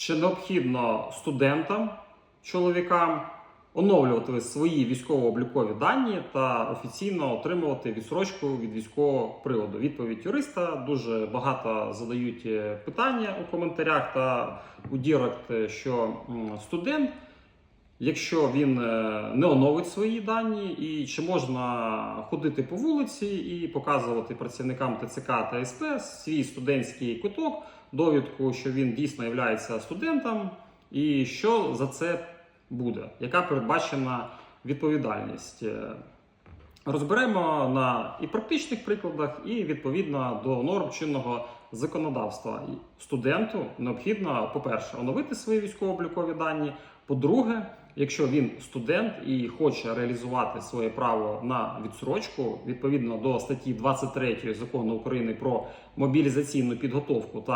чи необхідно студентам, чоловікам оновлювати свої військово-облікові дані та офіційно отримувати відсрочку від військового приводу. Відповідь юриста дуже багато задають е, питання у коментарях та у Дірект, е, що студент. Якщо він е, не оновить свої дані, і чи можна ходити по вулиці і показувати працівникам ТЦК та СП свій студентський куток, довідку, що він дійсно є студентом, і що за це буде, яка передбачена відповідальність. Розберемо на і практичних прикладах, і відповідно до норм чинного законодавства. Студенту необхідно, по-перше, оновити свої військово-облікові дані. По-друге, якщо він студент і хоче реалізувати своє право на відсрочку відповідно до статті 23 закону України про мобілізаційну підготовку та